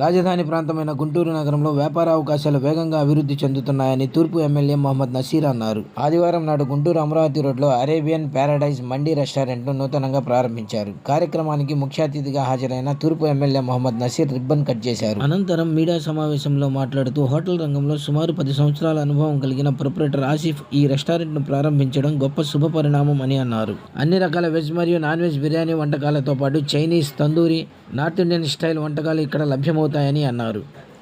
రాజధాని ప్రాంతమైన గుంటూరు నగరంలో వ్యాపార అవకాశాలు వేగంగా అభివృద్ధి చెందుతున్నాయని తూర్పు ఎమ్మెల్యే మహమ్మద్ నసీర్ అన్నారు. ఆదివారం నాడు గుంటూరు అమరావతి రోడ్లో అరేబియన్ ప్యారడైజ్ మండీ రెస్టారెంట్ను నూతనంగా ప్రారంభించారు. కార్యక్రమానికి ముఖ్య అతిథిగా హాజరైన తూర్పు MLA Mohammed Naseer ribbon cut చేశారు. అనంతరం మీడియా సమావేశంలో మాట్లాడుతూ హోటల్ రంగంలో సుమారు పది సంవత్సరాల అనుభవం కలిగిన ప్రొపరేటర్ ఆసిఫ్ ఈ రెస్టారెంట్ను ప్రారంభించడం గొప్ప శుభ పరిణామం అని అన్నారు. అన్ని రకాల వెజ్ మరియు నాన్ వెజ్ బిర్యానీ వంటకాలతో పాటు Chinese tandoori north Indian style వంటకాలు ఇక్కడ అవుతాయని అన్నారు.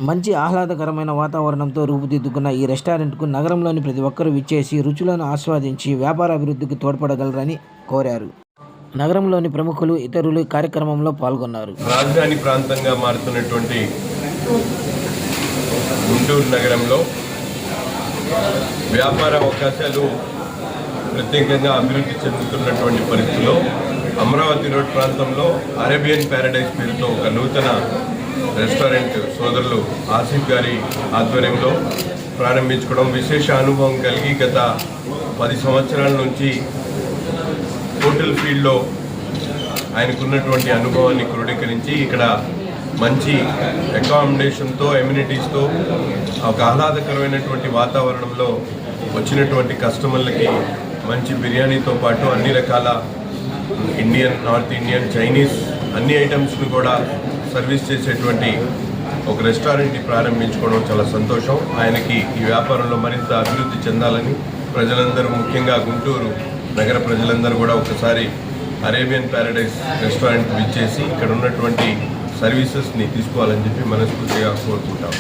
మంచి ఆహ్లాదకరమైన వాతావరణంతో రూపుదిద్దుకున్న ఈ రెస్టారెంట్కు నగరంలోని ప్రతి ఒక్కరూ విచ్చేసి రుచులను ఆస్వాదించి వ్యాపార అభివృద్ధికి తోడ్పడగలరని కోరారు. నగరంలోని ప్రముఖులు ఇతరులు కార్యక్రమంలో పాల్గొన్నారు. రాజధాని ప్రాంతంగా మారుతున్నటువంటి గుంటూరు నగరంలో వ్యాపార అవకాశాలు ప్రత్యేకంగా అభివృద్ధి చెందుతున్నటువంటి పరిస్థితిలో అమరావతి రోడ్ ప్రాంతంలో అరేబియన్ ప్యారడైజ్ పేరుతో ఒక నూతన రెస్టారెంట్ సోదరులు ఆసిఫ్ గారి ఆధ్వర్యంలో ప్రారంభించుకోవడం విశేష అనుభవం కలిగి గత పది సంవత్సరాల నుంచి హోటల్ ఫీల్డ్లో ఆయనకున్నటువంటి అనుభవాన్ని క్రోడీకరించి ఇక్కడ మంచి అకామిడేషన్తో ఎమ్యూనిటీస్తో ఒక ఆహ్లాదకరమైనటువంటి వాతావరణంలో వచ్చినటువంటి కస్టమర్లకి మంచి బిర్యానీతో పాటు అన్ని రకాల ఇండియన్ నార్త్ ఇండియన్ చైనీస్ అన్ని ఐటమ్స్ను కూడా సర్వీస్ చేసేటువంటి ఒక రెస్టారెంట్ని ప్రారంభించుకోవడం చాలా సంతోషం. ఆయనకి ఈ వ్యాపారంలో మరింత అభివృద్ధి చెందాలని ప్రజలందరూ ముఖ్యంగా గుంటూరు నగర ప్రజలందరూ కూడా ఒకసారి అరేబియన్ ప్యారడైస్ రెస్టారెంట్ విచ్చేసి ఇక్కడ ఉన్నటువంటి సర్వీసెస్ని తీసుకోవాలని చెప్పి మనస్ఫూర్తిగా కోరుకుంటాం.